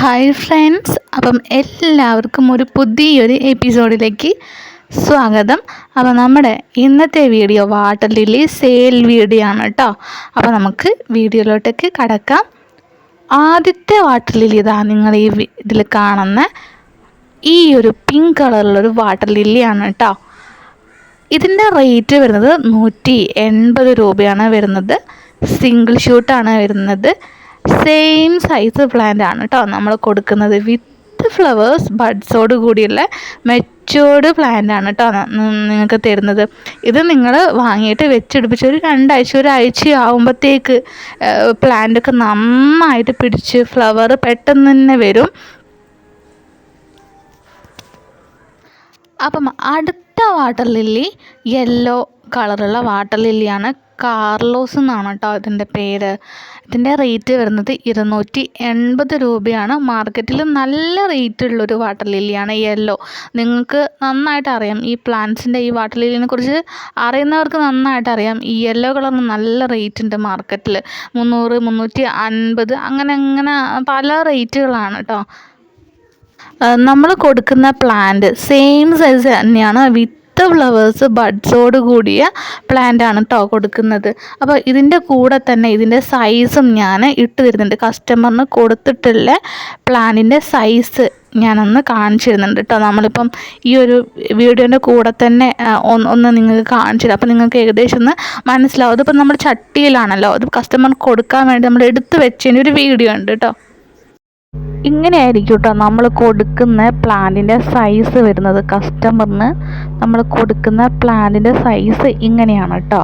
Hi friends അപ്പം എല്ലാവർക്കും ഒരു പുതിയൊരു എപ്പിസോഡിലേക്ക് സ്വാഗതം. അപ്പോൾ നമ്മുടെ ഇന്നത്തെ video water lily sale video ആണ് കേട്ടോ. അപ്പോൾ നമുക്ക് വീഡിയോയിലോട്ടേക്ക് കടക്കാം. ആദ്യത്തെ വാട്ടർ ലില്ലി ഇതാ നിങ്ങൾ ഈ ഇതിൽ കാണുന്ന ഈ ഒരു പിങ്ക് കളറിലൊരു വാട്ടർ ലില്ലിയാണ് കേട്ടോ. ഇതിന്റെ റേറ്റ് വരുന്നത് നൂറ്റി എൺപത് രൂപയാണ് വരുന്നത്. സിംഗിൾ ഷൂട്ടാണ് വരുന്നത്. സെയിം സൈസ് പ്ലാന്റ് ആണ് കേട്ടോ നമ്മൾ കൊടുക്കുന്നത്. വിത്ത് ഫ്ലവേഴ്സ് ബഡ്സോട് കൂടിയുള്ള മെച്ചോർഡ് പ്ലാന്റ് ആണ് കേട്ടോ നിങ്ങൾക്ക് തരുന്നത്. ഇത് നിങ്ങൾ വാങ്ങിയിട്ട് വെച്ചെടുപ്പിച്ച് ഒരു രണ്ടാഴ്ച ഒരാഴ്ച ആകുമ്പോഴത്തേക്ക് പ്ലാന്റൊക്കെ നന്നായിട്ട് പിടിച്ച് ഫ്ലവർ പെട്ടെന്ന് തന്നെ വരും. അപ്പം അടുത്ത വാട്ടർ ലില്ലി യെല്ലോ കളറുള്ള വാട്ടർ ലില്ലിയാണ് കാർലോസ് എന്നാണ് കേട്ടോ ഇതിന്റെ പേര്. ഇതിന്റെ റേറ്റ് വരുന്നത് ഇരുന്നൂറ്റി എൺപത് രൂപയാണ് മാർക്കറ്റിൽ നല്ല റേറ്റ് ഉള്ളൊരു വാട്ടർ ലില്ലിയാണ് യെല്ലോ നിങ്ങൾക്ക് നന്നായിട്ട് അറിയാം ഈ പ്ലാന്റ്സിന്റെ ഈ വാട്ടർ ലില്ലിനെ കുറിച്ച് അറിയുന്നവർക്ക് നന്നായിട്ട് അറിയാം. ഈ യെല്ലോ കളറിന് നല്ല റേറ്റ് ഉണ്ട് മാർക്കറ്റിൽ മുന്നൂറ് മുന്നൂറ്റി അൻപത് അങ്ങനെ അങ്ങനെ പല റേറ്റുകളാണ് കേട്ടോ. നമ്മൾ കൊടുക്കുന്ന പ്ലാന്റ് സെയിം സൈസ് തന്നെയാണ് വിത്ത് ഫ്ലവേഴ്സ് ബഡ്സോട് കൂടിയ പ്ലാന്റ് ആണ് കേട്ടോ കൊടുക്കുന്നത്. അപ്പോൾ ഇതിന്റെ കൂടെ തന്നെ ഇതിന്റെ സൈസും ഞാൻ ഇട്ട് തരുന്നുണ്ട്. കസ്റ്റമറിന് കൊടുത്തിട്ടുള്ള പ്ലാന്റിന്റെ സൈസ് ഞാനൊന്ന് കാണിച്ചു തരുന്നുണ്ട് കേട്ടോ നമ്മളിപ്പം ഈ ഒരു വീഡിയോന്റെ കൂടെ തന്നെ ഒന്ന് നിങ്ങൾക്ക് കാണിച്ചു തരാം. അപ്പോൾ നിങ്ങൾക്ക് ഏകദേശം ഒന്ന് മനസ്സിലാവും. അതിപ്പോൾ നമ്മൾ ചട്ടിയിലാണല്ലോ. അത് കസ്റ്റമറിന് കൊടുക്കാൻ വേണ്ടി നമ്മൾ എടുത്ത് വെച്ചതിന്റെ ഒരു വീഡിയോ ഉണ്ട് കേട്ടോ ഇങ്ങനെയായിരിക്കും കേട്ടോ നമ്മൾ കൊടുക്കുന്ന പ്ലാന്റിന്റെ സൈസ് വരുന്നത്. കസ്റ്റമറിന് നമ്മൾ കൊടുക്കുന്ന പ്ലാന്റിന്റെ സൈസ് ഇങ്ങനെയാണ് കേട്ടോ.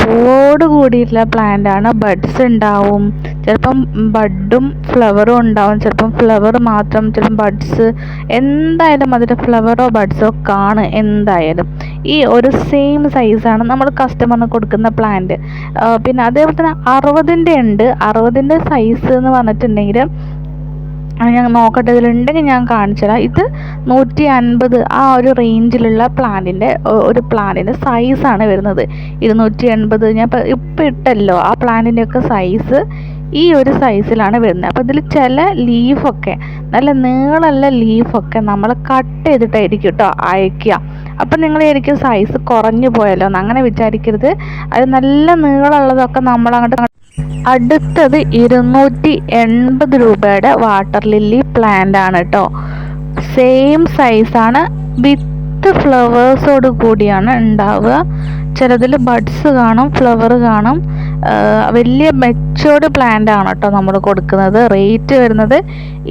പൂവോട് കൂടിയിട്ടുള്ള പ്ലാന്റാണ് ബഡ്സ് ഉണ്ടാവും. ചിലപ്പം ബഡും ഫ്ലവറും ഉണ്ടാവും. ചിലപ്പം ഫ്ലവർ മാത്രം ചിലപ്പം ബഡ്സ് എന്തായാലും അതിന്റെ ഫ്ലവറോ ബഡ്സോ കാണും എന്തായാലും. ഈ ഒരു സെയിം സൈസാണ് നമ്മൾ കസ്റ്റമറിന് കൊടുക്കുന്ന പ്ലാന്റ് പിന്നെ അതേപോലെ തന്നെ അറുപതിന്റെ ഉണ്ട്. അറുപതിന്റെ സൈസ് എന്ന് പറഞ്ഞിട്ടുണ്ടെങ്കിൽ ഞാൻ നോക്കട്ടെ ഇതിലുണ്ടെങ്കിൽ ഞാൻ കാണിച്ചു തരാം ഇത് നൂറ്റി അൻപത് ആ ഒരു റേഞ്ചിലുള്ള പ്ലാന്റിന്റെ ഒരു പ്ലാന്റിന്റെ സൈസാണ് വരുന്നത്. ഇരുന്നൂറ്റി എൺപത് ഞാൻ ഇപ്പം ഇപ്പം ഇട്ടല്ലോ ആ പ്ലാന്റിന്റെയൊക്കെ സൈസ് ഈ ഒരു സൈസിലാണ് വരുന്നത്. അപ്പോൾ ഇതിൽ ചില ലീഫൊക്കെ നല്ല നീളമുള്ള ലീഫൊക്കെ നമ്മൾ കട്ട് ചെയ്തിട്ടായിരിക്കും കേട്ടോ അയക്കുക അപ്പം നിങ്ങൾ ശരിക്കും സൈസ് കുറഞ്ഞു പോയല്ലോ എന്ന്. അങ്ങനെ വിചാരിക്കരുത്. അത് നല്ല നീളമുള്ളതൊക്കെ നമ്മൾ അങ്ങോട്ട് അടുത്തത് ഇരുന്നൂറ്റി എൺപത് രൂപയുടെ വാട്ടർ ലില്ലി പ്ലാന്റ് ആണ് കേട്ടോ സെയിം സൈസാണ് വിത്ത് ഫ്ലവേഴ്സോട് കൂടിയാണ് ഉണ്ടാവുക ചിലതിൽ ബഡ്സ് കാണും ഫ്ലവർ കാണും. വലിയ മെച്ചോർഡ് പ്ലാന്റ് ആണ് കേട്ടോ നമ്മൾ കൊടുക്കുന്നത്. റേറ്റ് വരുന്നത്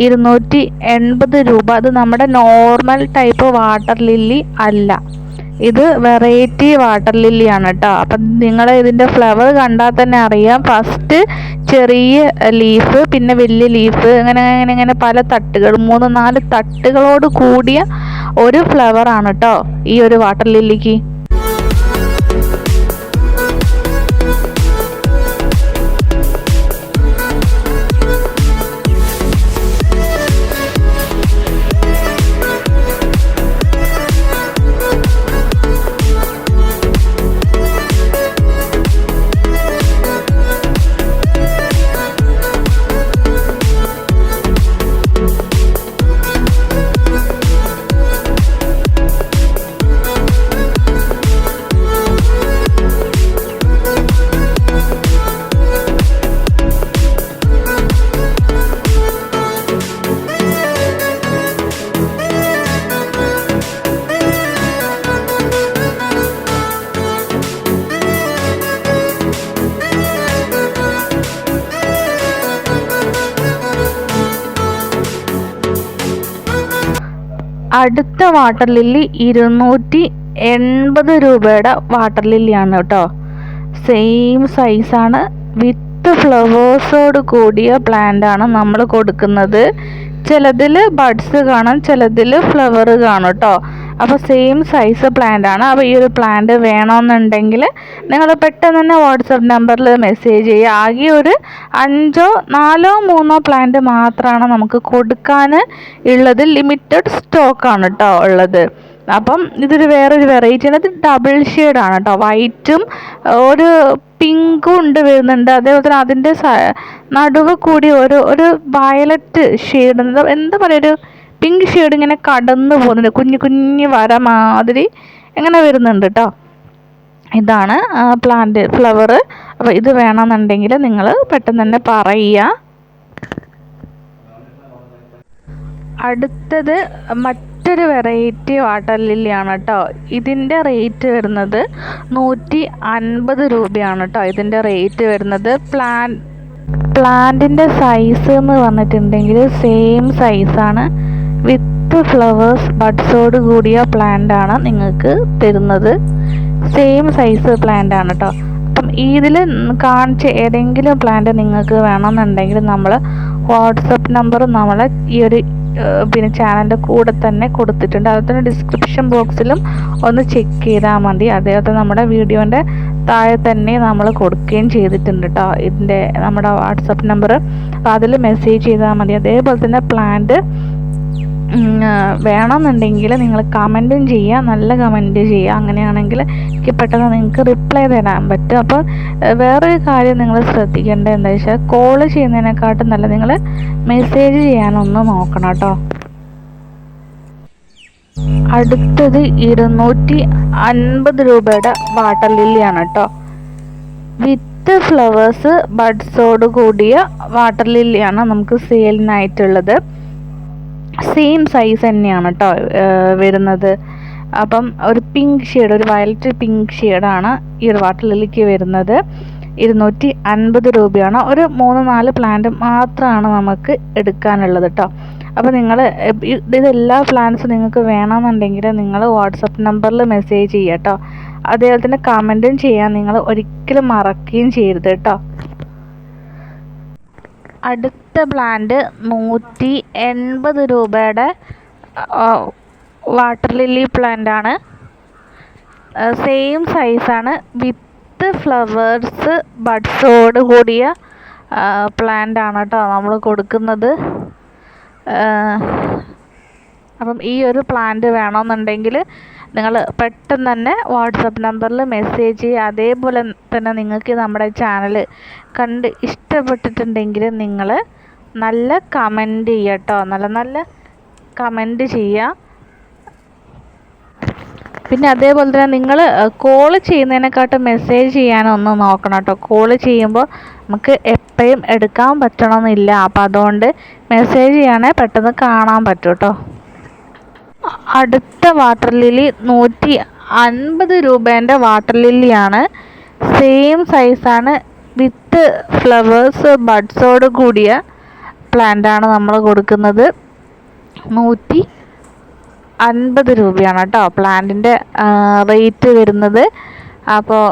ഇരുന്നൂറ്റി എൺപത് രൂപ. അത് നമ്മുടെ നോർമൽ ടൈപ്പ് വാട്ടർ ലില്ലി അല്ല. ഇത് വെറൈറ്റി വാട്ടർ ലില്ലിയാണ് കേട്ടോ അപ്പം നിങ്ങൾ ഇതിന്റെ ഫ്ലവർ കണ്ടാൽ തന്നെ അറിയാം. ഫസ്റ്റ് ചെറിയ ലീഫ് പിന്നെ വലിയ ലീഫ് അങ്ങനെ അങ്ങനെ അങ്ങനെ പല തട്ടുകൾ മൂന്ന് നാല് തട്ടുകളോട് കൂടിയ ഒരു ഫ്ലവറാണ് കേട്ടോ ഈ ഒരു വാട്ടർ ലില്ലിക്ക് അടുത്ത വാട്ടർ ലില്ലി ഇരുന്നൂറ്റി എൺപത് രൂപയുടെ വാട്ടർ ലില്ലിയാണ് കേട്ടോ. സെയിം സൈസാണ് വിത്ത് ഫ്ലവേഴ്സോട് കൂടിയ പ്ലാന്റ് ആണ് നമ്മൾ കൊടുക്കുന്നത്. ചിലതിൽ ബഡ്സ് കാണാം ചിലതിൽ ഫ്ലവർ കാണും കേട്ടോ. അപ്പോൾ സെയിം സൈസ് പ്ലാന്റ് ആണ്. അപ്പോൾ ഈ ഒരു പ്ലാന്റ് വേണമെന്നുണ്ടെങ്കിൽ നിങ്ങൾ പെട്ടെന്ന് തന്നെ വാട്സപ്പ് നമ്പറിൽ മെസ്സേജ് ചെയ്യുക. ആകെ ഒരു അഞ്ചോ നാലോ മൂന്നോ പ്ലാന്റ് മാത്രമാണ് നമുക്ക് കൊടുക്കാൻ ഉള്ളത്. ലിമിറ്റഡ് ആണ് കേട്ടോ ഉള്ളത്. അപ്പം ഇതൊരു വേറൊരു വെറൈറ്റിയാണ് ഇത് ഡബിൾ ആണ് കേട്ടോ വൈറ്റും ഒരു പിങ്കും ഉണ്ട് വരുന്നുണ്ട്. അതേപോലെ തന്നെ അതിന്റെ നടുവ് കൂടി ഒരു ഒരു വയലറ്റ് ഷെയ്ഡ് എന്താ എന്താ പറയുക ഒരു പിങ്ക് ഷെയ്ഡ് ഇങ്ങനെ കടന്നു പോകുന്നുണ്ട്. കുഞ്ഞു കുഞ്ഞു വര മാതിരി ഇങ്ങനെ വരുന്നുണ്ട് കേട്ടോ ഇതാണ് പ്ലാന്റ് ഫ്ലവർ അപ്പോൾ ഇത് വേണമെന്നുണ്ടെങ്കിൽ നിങ്ങൾ പെട്ടെന്ന് തന്നെ പറയുക. അടുത്തത് മറ്റൊരു വെറൈറ്റി വാട്ടർ ലില്ലിയാണ് കേട്ടോ ഇതിന്റെ റേറ്റ് വരുന്നത് നൂറ്റി അൻപത് രൂപയാണ് കേട്ടോ ഇതിന്റെ റേറ്റ് വരുന്നത്. പ്ലാൻ പ്ലാന്റിന്റെ സൈസ് എന്ന് പറഞ്ഞിട്ടുണ്ടെങ്കിൽ സെയിം സൈസാണ് വിത്ത് ഫ്ലവേഴ്സ് ബഡ്സോട് കൂടിയ പ്ലാന്റ് ആണ് നിങ്ങൾക്ക് തരുന്നത്. സെയിം സൈസ് പ്ലാന്റ് ആണ് കേട്ടോ അപ്പം ഇതിൽ കാണിച്ച ഏതെങ്കിലും പ്ലാന്റ് നിങ്ങൾക്ക് വേണമെന്നുണ്ടെങ്കിൽ നമ്മൾ വാട്സപ്പ് നമ്പർ നമ്മൾ ഈ ഒരു പിന്നെ ചാനലിന്റെ കൂടെ തന്നെ കൊടുത്തിട്ടുണ്ട്. അതുപോലെ തന്നെ ഡിസ്ക്രിപ്ഷൻ ബോക്സിലും ഒന്ന് ചെക്ക് ചെയ്താൽ മതി. അതേപോലെ നമ്മുടെ വീഡിയോന്റെ താഴെ തന്നെ നമ്മൾ കൊടുക്കുകയും ചെയ്തിട്ടുണ്ട് കേട്ടോ ഇതിന്റെ നമ്മുടെ വാട്സപ്പ് നമ്പർ അതിൽ മെസ്സേജ് ചെയ്താൽ മതി. അതേപോലെ തന്നെ പ്ലാന്റ് വേണമെന്നുണ്ടെങ്കിൽ നിങ്ങൾ കമന്റും ചെയ്യുക നല്ല കമന്റ് ചെയ്യുക. അങ്ങനെയാണെങ്കിൽ എനിക്ക് പെട്ടെന്ന് നിങ്ങൾക്ക് റിപ്ലൈ തരാൻ പറ്റും. അപ്പോൾ വേറൊരു കാര്യം നിങ്ങൾ ശ്രദ്ധിക്കേണ്ടത് എന്താ വെച്ചാൽ കോൾ ചെയ്യുന്നതിനെക്കാട്ടും നല്ല നിങ്ങൾ മെസ്സേജ് ചെയ്യാനൊന്ന് നോക്കണം കേട്ടോ. അടുത്തത് ഇരുന്നൂറ്റി അൻപത് രൂപയുടെ വാട്ടർ ലില്ലിയാണ് കേട്ടോ. വിത്ത് ഫ്ലവേഴ്സ് ബഡ്സോട് കൂടിയ വാട്ടർ ലില്ലിയാണ് നമുക്ക് സെയിലിനായിട്ടുള്ളത് സെയിം സൈസ് തന്നെയാണ് കേട്ടോ വരുന്നത്. അപ്പം ഒരു പിങ്ക് ഷെയ്ഡ് ഒരു വയലറ്റ് പിങ്ക് ഷെയ്ഡാണ് ഈ ഒരു വാട്ടർ ലില്ലിക്ക് വരുന്നത്. ഇരുന്നൂറ്റി അൻപത് രൂപയാണ്. ഒരു മൂന്ന് നാല് പ്ലാന്റ് മാത്രമാണ് നമുക്ക് എടുക്കാനുള്ളത് കേട്ടോ അപ്പോൾ നിങ്ങൾ ഇതെല്ലാ പ്ലാന്റ്സും നിങ്ങൾക്ക് വേണമെന്നുണ്ടെങ്കിൽ നിങ്ങൾ വാട്സപ്പ് നമ്പറിൽ മെസ്സേജ് ചെയ്യുക കേട്ടോ അതേപോലെ തന്നെ കമന്റും ചെയ്യാൻ നിങ്ങൾ ഒരിക്കലും മറക്കുകയും ചെയ്യരുത് കേട്ടോ അടുത്ത പ്ലാന്റ് നൂറ്റി എൺപത് രൂപയുടെ വാട്ടർ ലില്ലി പ്ലാന്റ് ആണ്. സെയിം സൈസാണ് വിത്ത് ഫ്ലവേഴ്സ് ബഡ്സോട് കൂടിയ പ്ലാന്റ് ആണ് കേട്ടോ നമ്മൾ കൊടുക്കുന്നത്. അപ്പം ഈ ഒരു പ്ലാന്റ് വേണമെന്നുണ്ടെങ്കിൽ നിങ്ങൾ പെട്ടെന്ന് തന്നെ വാട്സപ്പ് നമ്പറിൽ മെസ്സേജ് ചെയ്യുക അതേപോലെ തന്നെ നിങ്ങൾക്ക് നമ്മുടെ ചാനൽ കണ്ട് ഇഷ്ടപ്പെട്ടിട്ടുണ്ടെങ്കിൽ നിങ്ങൾ നല്ല കമന്റ് ചെയ്യുക കേട്ടോ നല്ല നല്ല കമന്റ് ചെയ്യുക പിന്നെ അതേപോലെ തന്നെ നിങ്ങൾ കോൾ ചെയ്യുന്നതിനെക്കാട്ടും മെസ്സേജ് ചെയ്യാനൊന്ന് നോക്കണം കേട്ടോ. കോൾ ചെയ്യുമ്പോൾ നമുക്ക് എപ്പോഴും എടുക്കാൻ പറ്റണമെന്നില്ല അപ്പം അതുകൊണ്ട് മെസ്സേജ് ചെയ്യുകയാണെങ്കിൽ പെട്ടെന്ന് കാണാൻ പറ്റും കേട്ടോ. അടുത്ത വാട്ടർ ലില്ലി നൂറ്റി അൻപത് രൂപേന്റെ വാട്ടർ ലില്ലിയാണ് സെയിം സൈസാണ് വിത്ത് ഫ്ലവേഴ്സ് ബഡ്സോട് കൂടിയ പ്ലാന്റാണ് നമ്മൾ കൊടുക്കുന്നത്. നൂറ്റി അൻപത് രൂപയാണ് കേട്ടോ പ്ലാന്റിന്റെ റേറ്റ് വരുന്നത്. അപ്പോൾ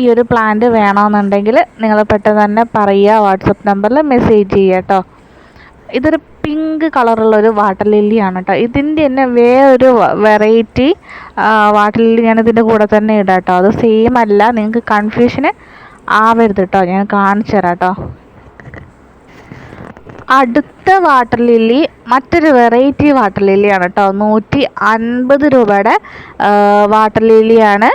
ഈ ഒരു പ്ലാന്റ് വേണമെന്നുണ്ടെങ്കിൽ നിങ്ങൾ പെട്ടെന്ന് തന്നെ പറയുക വാട്സപ്പ് നമ്പറിൽ മെസ്സേജ് ചെയ്യുക കേട്ടോ. ഇതൊരു പിങ്ക് കളറുള്ളൊരു വാട്ടർ ലില്ലിയാണ് കേട്ടോ. ഇതിന്റെ തന്നെ വേറൊരു വെറൈറ്റി വാട്ടർ ലില്ലി ഞാൻ ഇതിന്റെ കൂടെ തന്നെ ഇടാം കേട്ടോ. അത് സെയിം അല്ല നിങ്ങൾക്ക് കൺഫ്യൂഷന് ആവരുത് കേട്ടോ. ഞാൻ കാണിച്ചു തരാം കേട്ടോ. അടുത്ത വാട്ടർ ലില്ലി മറ്റൊരു വെറൈറ്റി വാട്ടർ ലില്ലിയാണ് കേട്ടോ നൂറ്റി അൻപത് രൂപയുടെ വാട്ടർ ലില്ലിയാണ്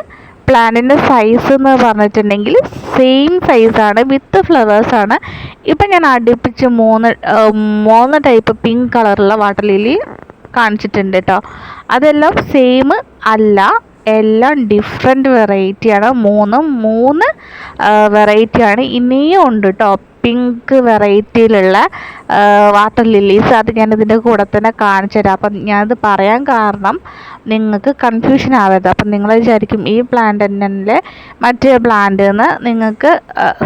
പ്ലാന്റിന്റെ സൈസ് എന്ന് പറഞ്ഞിട്ടുണ്ടെങ്കിൽ സെയിം സൈസാണ് വിത്ത് ഫ്ലവേഴ്സാണ് ഇപ്പം ഞാൻ അടുപ്പിച്ച് മൂന്ന് മൂന്ന് ടൈപ്പ് പിങ്ക് കളറുള്ള വാട്ടർ ലില്ലി കാണിച്ചിട്ടുണ്ട് കേട്ടോ അതെല്ലാം സെയിം അല്ല എല്ലാം ഡിഫറെന്റ് വെറൈറ്റിയാണ് മൂന്നും മൂന്ന് വെറൈറ്റിയാണ് ഇനിയും ഉണ്ട് കേട്ടോ പിങ്ക് വെറൈറ്റിയിലുള്ള വാട്ടർ ലില്ലീസ് അത് ഞാനിതിന്റെ കൂടെ തന്നെ കാണിച്ചു തരാം. അപ്പം ഞാനത് പറയാൻ കാരണം നിങ്ങൾക്ക് കൺഫ്യൂഷൻ ആവരുത്. അപ്പം നിങ്ങൾ വിചാരിക്കും ഈ പ്ലാന്റ് തന്നെ മറ്റേ പ്ലാന്റ് എന്ന് നിങ്ങൾക്ക്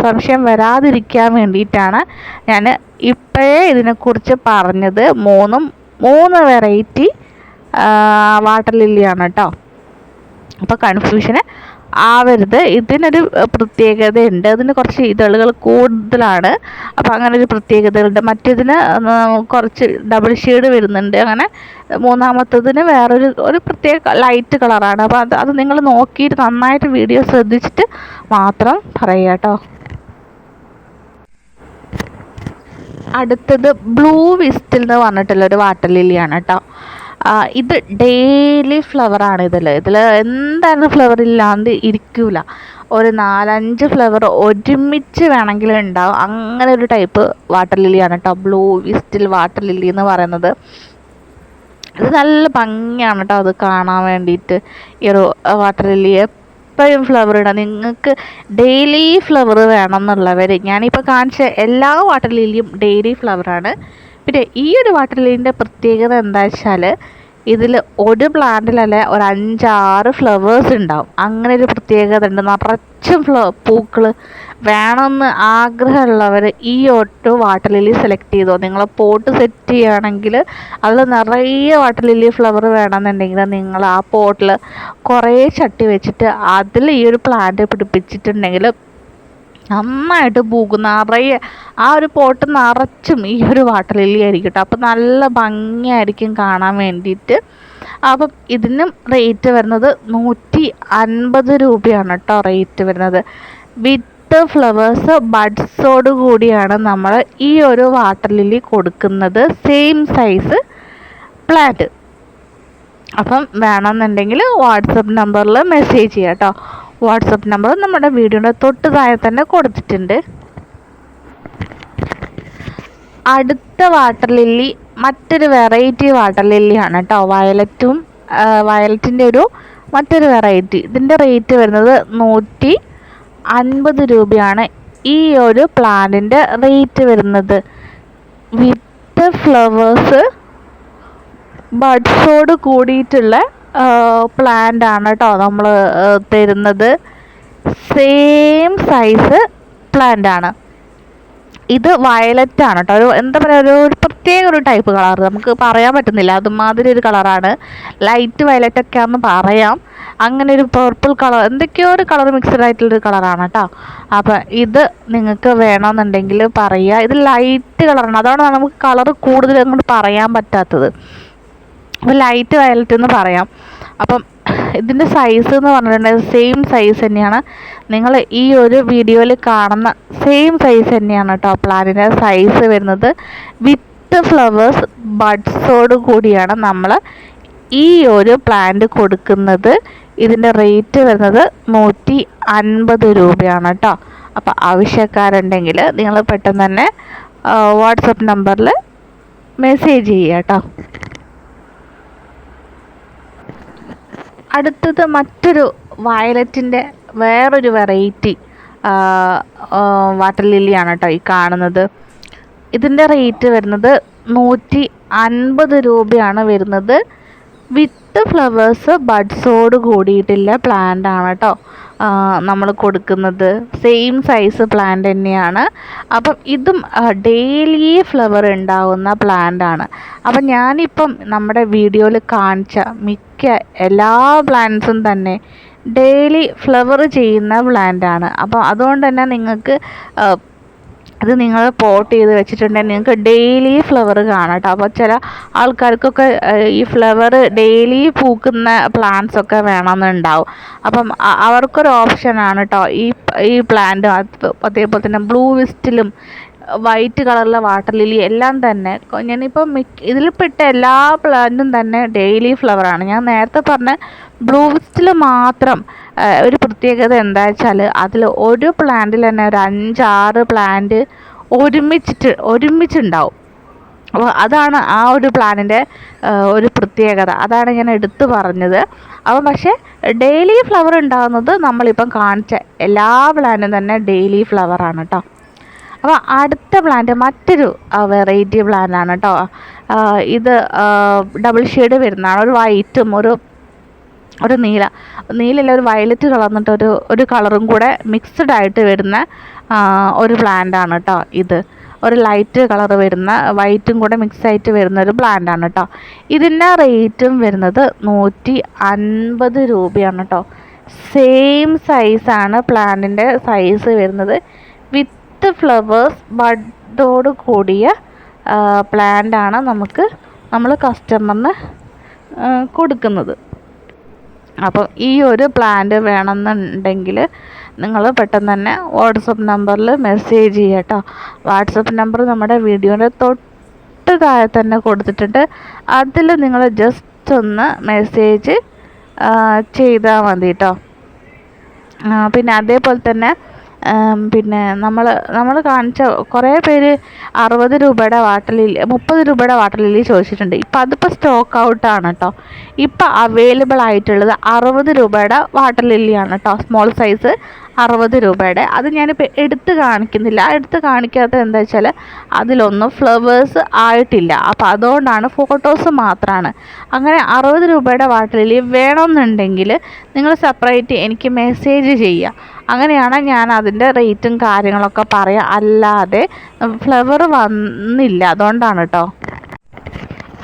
സംശയം വരാതിരിക്കാൻ വേണ്ടിയിട്ടാണ് ഞാൻ ഇപ്പോഴേ ഇതിനെക്കുറിച്ച് പറഞ്ഞത്. മൂന്നും മൂന്ന് വെറൈറ്റി വാട്ടർ ലില്ലിയാണ് കേട്ടോ. അപ്പോൾ കൺഫ്യൂഷന് ആവരുത്. ഇതിനൊരു പ്രത്യേകതയുണ്ട്. അതിന് കുറച്ച് ഇതളുകൾ കൂടുതലാണ്. അപ്പോൾ അങ്ങനെ ഒരു പ്രത്യേകതയുണ്ട് മറ്റേതിന് കുറച്ച് ഡബിൾ ഷെയ്ഡ് വരുന്നുണ്ട്. അങ്ങനെ മൂന്നാമത്തതിന് വേറൊരു ഒരു പ്രത്യേക ലൈറ്റ് കളറാണ് അപ്പോൾ അത് അത് നിങ്ങൾ നോക്കിയിട്ട് നന്നായിട്ട് വീഡിയോ ശ്രദ്ധിച്ചിട്ട് മാത്രം പറയുക കേട്ടോ. അടുത്തത് ബ്ലൂ വിസ്റ്റിൽ എന്ന് പറഞ്ഞിട്ടുള്ള ഒരു വാട്ടർ ലില്ലിയാണ് കേട്ടോ. ഇത് ഡെയിലി ഫ്ലവറാണ് ഇതിൽ ഇതിൽ എന്തായാലും ഫ്ലവർ ഇല്ലാണ്ട് ഇരിക്കില്ല ഒരു നാലഞ്ച് ഫ്ലവർ ഒരുമിച്ച് വേണമെങ്കിൽ ഉണ്ടാവും. അങ്ങനെ ഒരു ടൈപ്പ് വാട്ടർ ലില്ലിയാണ് കേട്ടോ ബ്ലൂ വിസ്റ്റിൽ വാട്ടർ ലില്ലി എന്ന് പറയുന്നത്. ഇത് നല്ല ഭംഗിയാണ് കേട്ടോ അത് കാണാൻ വേണ്ടിയിട്ട് ഈ ഒരു വാട്ടർ ലില്ലി എപ്പോഴും ഫ്ലവർ ഇടാം നിങ്ങൾക്ക് ഡെയിലി ഫ്ലവർ വേണം എന്നുള്ളവർ ഞാനിപ്പോൾ കാണിച്ച എല്ലാ വാട്ടർ ലില്ലിയും ഡെയിലി ഫ്ലവറാണ് പിന്നെ ഈ ഒരു വാട്ടർ ലില്ലിന്റെ പ്രത്യേകത എന്താ വെച്ചാൽ ഇതിൽ ഒരു പ്ലാന്റിലല്ലേ ഒരു അഞ്ചാറ് ഫ്ലവേഴ്സ് ഉണ്ടാവും. അങ്ങനെ ഒരു പ്രത്യേകത ഉണ്ട്. നിറച്ചും ഫ്ല പൂക്കൾ വേണമെന്ന് ആഗ്രഹമുള്ളവർ ഈ ഒട്ട് വാട്ടർ ലില്ലി സെലക്ട് ചെയ്തോ. നിങ്ങൾ പോട്ട് സെറ്റ് ചെയ്യുകയാണെങ്കിൽ അതിൽ നിറയെ വാട്ടർ ലില്ലി ഫ്ലവർ വേണമെന്നുണ്ടെങ്കിൽ നിങ്ങൾ ആ പോട്ടിൽ കുറേ ചട്ടി വെച്ചിട്ട് അതിൽ ഈ ഒരു പ്ലാന്റ് പിടിപ്പിച്ചിട്ടുണ്ടെങ്കിൽ നന്നായിട്ട് പൂക്കും നിറയെ ആ ഒരു പോട്ട് നിറച്ചും ഈ ഒരു വാട്ടർ ലില്ലി ആയിരിക്കും കേട്ടോ അപ്പം നല്ല ഭംഗിയായിരിക്കും കാണാൻ വേണ്ടിയിട്ട്. അപ്പം ഇതിനും റേറ്റ് വരുന്നത് നൂറ്റി അൻപത് രൂപയാണ് കേട്ടോ റേറ്റ് വരുന്നത്. വിത്ത് ഫ്ലവേഴ്സ് ബഡ്സോട് കൂടിയാണ് നമ്മൾ ഈ ഒരു വാട്ടർ ലില്ലി കൊടുക്കുന്നത്. സെയിം സൈസ് പ്ലാന്റ് അപ്പം വേണമെന്നുണ്ടെങ്കിൽ വാട്സപ്പ് നമ്പറിൽ മെസ്സേജ് ചെയ്യാം കേട്ടോ വാട്സപ്പ് നമ്പർ നമ്മുടെ വീഡിയോയുടെ തൊട്ട് താഴെ തന്നെ കൊടുത്തിട്ടുണ്ട്. അടുത്ത വാട്ടർ ലില്ലി മറ്റൊരു വെറൈറ്റി വാട്ടർ ലില്ലിയാണ് കേട്ടോ. വയലറ്റും വയലറ്റിന്റെ ഒരു മറ്റൊരു വെറൈറ്റി ഇതിന്റെ റേറ്റ് വരുന്നത് നൂറ്റി അൻപത് രൂപയാണ്. ഈ ഒരു പ്ലാന്റിന്റെ റേറ്റ് വരുന്നത് വിത്ത് ഫ്ലവേഴ്സ് ബഡ്സോട് കൂടിയിട്ടുള്ള പ്ലാന്റ് ആണ് കേട്ടോ നമ്മൾ തരുന്നത്. സെയിം സൈസ് പ്ലാന്റ് ആണ്. ഇത് വയലറ്റ് ആണ് കേട്ടോ ഒരു എന്താ പറയുക ഒരു പ്രത്യേക ഒരു ടൈപ്പ് കളർ നമുക്ക് പറയാൻ പറ്റുന്നില്ല. അതുമാതിരി ഒരു കളറാണ് ലൈറ്റ് വയലറ്റ് ഒക്കെ ആണെന്ന് പറയാം. അങ്ങനെ ഒരു പർപ്പിൾ കളർ എന്തൊക്കെയോ ഒരു കളർ മിക്സഡ് ആയിട്ടുള്ളൊരു കളറാണ് കേട്ടോ അപ്പം ഇത് നിങ്ങൾക്ക് വേണമെന്നുണ്ടെങ്കിൽ പറയുക ഇത് ലൈറ്റ് കളറാണ് അതാണ് നമുക്ക് കളർ കൂടുതൽ അങ്ങോട്ട് പറയാൻ പറ്റാത്തത്. അപ്പോൾ ലൈറ്റ് വയലറ്റ് എന്ന് പറയാം. അപ്പം ഇതിന്റെ സൈസ് എന്ന് പറഞ്ഞിട്ടുണ്ടെങ്കിൽ സെയിം സൈസ് തന്നെയാണ്. നിങ്ങൾ ഈ ഒരു വീഡിയോയിൽ കാണുന്ന സെയിം സൈസ് തന്നെയാണ് കേട്ടോ പ്ലാന്റിന്റെ സൈസ് വരുന്നത്. വിത്ത് ഫ്ലവേഴ്സ് ബഡ്സോട് കൂടിയാണ് നമ്മൾ ഈ ഒരു പ്ലാന്റ് കൊടുക്കുന്നത്. ഇതിന്റെ റേറ്റ് വരുന്നത് നൂറ്റി അൻപത് രൂപയാണ് കേട്ടോ അപ്പോൾ ആവശ്യക്കാരുണ്ടെങ്കിൽ നിങ്ങൾ പെട്ടെന്ന് തന്നെ വാട്സപ്പ് നമ്പറിൽ മെസ്സേജ് ചെയ്യുക കേട്ടോ അടുത്തത് മറ്റൊരു വയലറ്റിന്റെ വേറൊരു വെറൈറ്റി വാട്ടർ ലില്ലിയാണ് കേട്ടോ ഈ കാണുന്നത്. ഇതിന്റെ റേറ്റ് വരുന്നത് നൂറ്റി അൻപത് രൂപയാണ് വരുന്നത്. വിത്ത് ഫ്ലവേഴ്സ് ബഡ്സോട് കൂടിയിട്ടില്ല പ്ലാന്റ് ആണ് കേട്ടോ നമ്മൾ കൊടുക്കുന്നത്. സെയിം സൈസ് പ്ലാന്റ് തന്നെയാണ്. അപ്പം ഇതും ഡെയിലി ഫ്ലവർ ഉണ്ടാവുന്ന പ്ലാന്റ് ആണ്. അപ്പം ഞാനിപ്പം നമ്മുടെ വീഡിയോയിൽ കാണിച്ച മിക്ക എല്ലാ പ്ലാന്റ്സും തന്നെ ഡെയിലി ഫ്ലവർ ചെയ്യുന്ന പ്ലാന്റാണ് അപ്പോൾ അതുകൊണ്ട് തന്നെ നിങ്ങൾക്ക് അത് നിങ്ങൾ പോട്ട് ചെയ്ത് വെച്ചിട്ടുണ്ടെങ്കിൽ നിങ്ങൾക്ക് ഡെയിലി ഫ്ലവർ കാണാം കേട്ടോ അപ്പോൾ ചില ആൾക്കാർക്കൊക്കെ ഈ ഫ്ലവർ ഡെയിലി പൂക്കുന്ന പ്ലാന്റ്സ് ഒക്കെ വേണമെന്നുണ്ടാവും. അപ്പം അവർക്കൊരു ഓപ്ഷനാണ് കേട്ടോ ഈ ഈ പ്ലാന്റ് അതേപോലെ തന്നെ ബ്ലൂ വിസ്റ്റിലും വൈറ്റ് കളറിലെ വാട്ടർ ലില്ലി എല്ലാം തന്നെ. ഞാനിപ്പോൾ മിക്ക ഇതിൽപ്പെട്ട എല്ലാ പ്ലാന്റും തന്നെ ഡെയിലി ഫ്ലവറാണ് ഞാൻ നേരത്തെ പറഞ്ഞ ബ്ലൂ വിസ്റ്റിൽ മാത്രം ഒരു പ്രത്യേകത എന്താ വെച്ചാൽ അതിൽ ഒരു പ്ലാന്റിൽ തന്നെ ഒരു അഞ്ചാറ് പ്ലാന്റ് ഒരുമിച്ചിട്ട് ഒരുമിച്ചുണ്ടാവും. അപ്പോൾ അതാണ് ആ ഒരു പ്ലാനിന്റെ ഒരു പ്രത്യേകത. അതാണ് ഞാൻ എടുത്തു പറഞ്ഞത്. അപ്പം പക്ഷേ ഡെയിലി ഫ്ലവർ ഉണ്ടാകുന്നത് നമ്മളിപ്പം കാണിച്ച എല്ലാ പ്ലാനും തന്നെ ഡെയിലി ഫ്ലവറാണ് കേട്ടോ. അപ്പോൾ അടുത്ത പ്ലാന്റ് മറ്റൊരു വെറൈറ്റി പ്ലാന്റ് ആണ് കേട്ടോ ഇത് ഡബിൾ ഷെയ്ഡ് വരുന്നതാണ്. ഒരു വൈറ്റും ഒരു ഒരു നീല. നീലല്ല ഒരു വയലറ്റ് കളർന്നിട്ട് ഒരു ഒരു കളറും കൂടെ മിക്സ്ഡ് ആയിട്ട് വരുന്ന ഒരു പ്ലാന്റ് ആണ് കേട്ടോ ഇത്. ഒരു ലൈറ്റ് കളർ വരുന്ന വൈറ്റും കൂടെ മിക്സ് ആയിട്ട് വരുന്ന ഒരു പ്ലാന്റ് ആണ് കേട്ടോ ഇതിന്റെ റേറ്റും വരുന്നത് നൂറ്റി അൻപത് രൂപയാണ് കേട്ടോ സെയിം സൈസാണ് പ്ലാന്റിന്റെ സൈസ് വരുന്നത് വിത്ത് ഫ്ലവേഴ്സ് ബഡോട് കൂടിയ പ്ലാന്റ് ആണ് നമുക്ക് നമ്മൾ കസ്റ്റമറിന് കൊടുക്കുന്നത്. അപ്പം ഈ ഒരു പ്ലാന്റ് വേണമെന്നുണ്ടെങ്കിൽ നിങ്ങൾ പെട്ടെന്ന് തന്നെ വാട്സപ്പ് നമ്പറിൽ മെസ്സേജ് ചെയ്യുക കേട്ടോ വാട്സപ്പ് നമ്പർ നമ്മുടെ വീഡിയോയുടെ തൊട്ട് താഴെ തന്നെ കൊടുത്തിട്ടുണ്ട്. അതിൽ നിങ്ങൾ ജസ്റ്റ് ഒന്ന് മെസ്സേജ് ചെയ്താൽ മതി കേട്ടോ പിന്നെ അതേപോലെ തന്നെ പിന്നെ നമ്മൾ നമ്മൾ കാണിച്ച കുറേ പേര് അറുപത് രൂപയുടെ വാട്ടർ ലില്ലി മുപ്പത് രൂപയുടെ വാട്ടർ ലില്ലി ചോദിച്ചിട്ടുണ്ട്. ഇപ്പം അതിപ്പോൾ സ്റ്റോക്ക് ഔട്ട് ആണ് കേട്ടോ ഇപ്പം അവൈലബിൾ ആയിട്ടുള്ളത് അറുപത് രൂപയുടെ വാട്ടർ ലില്ലിയാണ് കേട്ടോ സ്മോൾ സൈസ് അറുപത് രൂപയുടെ. അത് ഞാനിപ്പോൾ എടുത്ത് കാണിക്കുന്നില്ല. എടുത്ത് കാണിക്കാത്തത് എന്താ വെച്ചാൽ അതിലൊന്നും ഫ്ലവേഴ്സ് ആയിട്ടില്ല. അപ്പോൾ അതുകൊണ്ടാണ് ഫോട്ടോസ് മാത്രമാണ് അങ്ങനെ അറുപത് രൂപയുടെ വാട്ടർ ലില്ലി വേണമെന്നുണ്ടെങ്കിൽ നിങ്ങൾ സെപ്പറേറ്റ് എനിക്ക് മെസ്സേജ് ചെയ്യുക അങ്ങനെയാണ് ഞാൻ അതിന്റെ റേറ്റും കാര്യങ്ങളൊക്കെ പറയുക അല്ലാതെ ഫ്ലവർ വന്നില്ല. അതുകൊണ്ടാണ് കേട്ടോ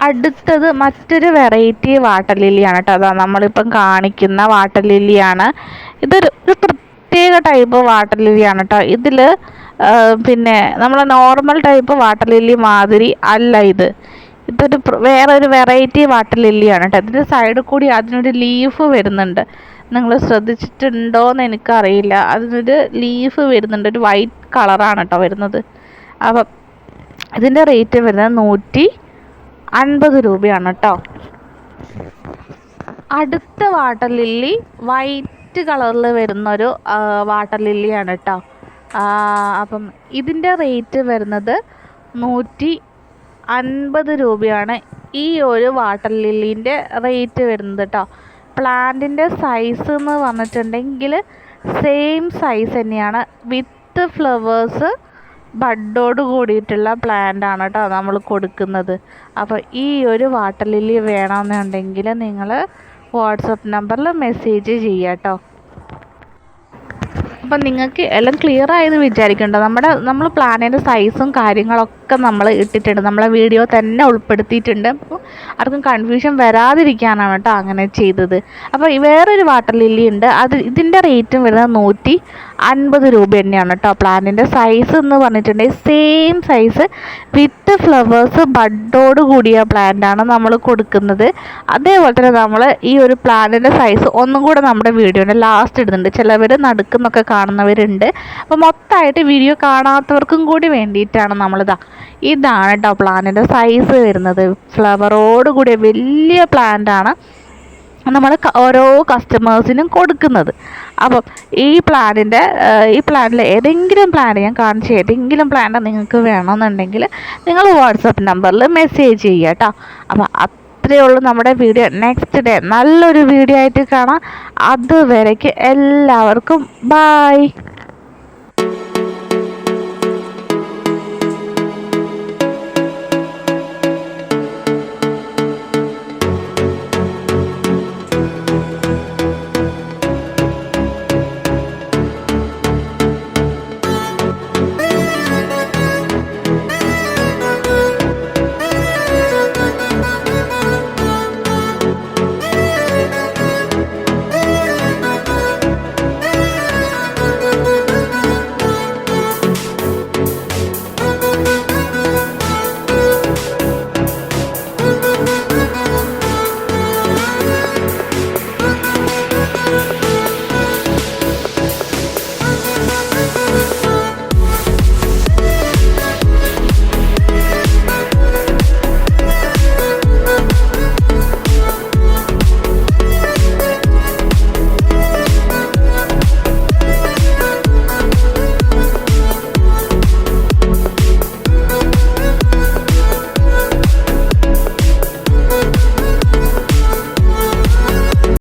അടുത്തത് മറ്റൊരു വെറൈറ്റി വാട്ടർ ലില്ലിയാണ് കേട്ടോ അതാ നമ്മളിപ്പം കാണിക്കുന്ന വാട്ടർ ലില്ലിയാണ് ഇതൊരു ഒരു പ്രത്യേക ടൈപ്പ് വാട്ടർ ലില്ലിയാണ് കേട്ടോ ഇതിൽ പിന്നെ നമ്മൾ നോർമൽ ടൈപ്പ് വാട്ടർ ലില്ലി മാതിരി അല്ല ഇത്. ഇതൊരു വേറെ ഒരു വെറൈറ്റി വാട്ടർ ലില്ലിയാണ് കേട്ടോ ഇതിന്റെ സൈഡിൽ കൂടി അതിനൊരു ലീഫ് വരുന്നുണ്ട്. നിങ്ങൾ ശ്രദ്ധിച്ചിട്ടുണ്ടോ എന്ന് എനിക്കറിയില്ല. അതിനൊരു ലീഫ് വരുന്നുണ്ട്. ഒരു വൈറ്റ് കളറാണ് കേട്ടോ വരുന്നത്. അപ്പം ഇതിന്റെ റേറ്റ് വരുന്നത് നൂറ്റി അൻപത് രൂപയാണ് കേട്ടോ അടുത്ത വാട്ടർ ലില്ലി വൈറ്റ് കളറിൽ വരുന്നൊരു വാട്ടർ ലില്ലിയാണ് കേട്ടോ അപ്പം ഇതിന്റെ റേറ്റ് വരുന്നത് നൂറ്റി അൻപത് രൂപയാണ് ഈ ഒരു വാട്ടർ ലില്ലീന്റെ റേറ്റ് വരുന്നത് കേട്ടോ പ്ലാന്റിന്റെ സൈസ് എന്ന് വന്നിട്ടുണ്ടെങ്കിൽ സെയിം സൈസ് തന്നെയാണ്. വിത്ത് ഫ്ലവേഴ്സ് ബഡോട് കൂടിയിട്ടുള്ള പ്ലാന്റ് ആണ് കേട്ടോ നമ്മൾ കൊടുക്കുന്നത്. അപ്പോൾ ഈ ഒരു വാട്ടർ ലില്ലി വേണമെന്നുണ്ടെങ്കിൽ നിങ്ങൾ വാട്സപ്പ് നമ്പറിൽ മെസ്സേജ് ചെയ്യാം കേട്ടോ അപ്പം നിങ്ങൾക്ക് എല്ലാം ക്ലിയർ ആയെന്ന് വിചാരിക്കണ്ട. നമ്മുടെ നമ്മൾ പ്ലാനിന്റെ സൈസും കാര്യങ്ങളൊക്കെ നമ്മൾ ഇട്ടിട്ടുണ്ട്. നമ്മളെ വീഡിയോ തന്നെ ഉൾപ്പെടുത്തിയിട്ടുണ്ട്. അപ്പോൾ ആർക്കും കൺഫ്യൂഷൻ വരാതിരിക്കാനാണ് കേട്ടോ അങ്ങനെ ചെയ്തത്. അപ്പോൾ വേറൊരു വാട്ടർ ലില്ലി ഉണ്ട്. അത് ഇതിന്റെ റേറ്റും വരുന്നത് നൂറ്റി അൻപത് രൂപ തന്നെയാണ് കേട്ടോ. പ്ലാന്റിന്റെ സൈസ് എന്ന് പറഞ്ഞിട്ടുണ്ടെങ്കിൽ സെയിം സൈസ് വിത്ത് ഫ്ലവേഴ്സ് ബഡോട് കൂടിയ പ്ലാന്റാണ് നമ്മൾ കൊടുക്കുന്നത്. അതേപോലെ തന്നെ നമ്മൾ ഈ ഒരു പ്ലാന്റിന്റെ സൈസ് ഒന്നും കൂടെ നമ്മുടെ വീഡിയോന്റെ ലാസ്റ്റ് ഇടുന്നുണ്ട്. ചിലവർ നടുക്കുന്നൊക്കെ കാണുന്നവരുണ്ട്. അപ്പോൾ മൊത്തമായിട്ട് വീഡിയോ കാണാത്തവർക്കും കൂടി വേണ്ടിയിട്ടാണ് നമ്മളിതാ ഇതാണ് കേട്ടോ പ്ലാന്റിന്റെ സൈസ് വരുന്നത്. ഫ്ലവറോട് കൂടിയ വലിയ പ്ലാന്റാണ് നമ്മൾ ഓരോ കസ്റ്റമേഴ്സിനും കൊടുക്കുന്നത്. അപ്പം ഈ പ്ലാനിന്റെ ഈ പ്ലാനിൽ ഏതെങ്കിലും പ്ലാൻ ഞാൻ കാണിച്ച ഏതെങ്കിലും പ്ലാൻ നിങ്ങൾക്ക് വേണമെന്നുണ്ടെങ്കിൽ നിങ്ങൾ വാട്സപ്പ് നമ്പറിൽ മെസ്സേജ് ചെയ്യുക കേട്ടോ അപ്പം അത്രയേ ഉള്ളൂ നമ്മുടെ വീഡിയോ നെക്സ്റ്റ് ഡേ നല്ലൊരു വീഡിയോ ആയിട്ട് കാണാം. അതുവരേക്ക് എല്ലാവർക്കും ബായ്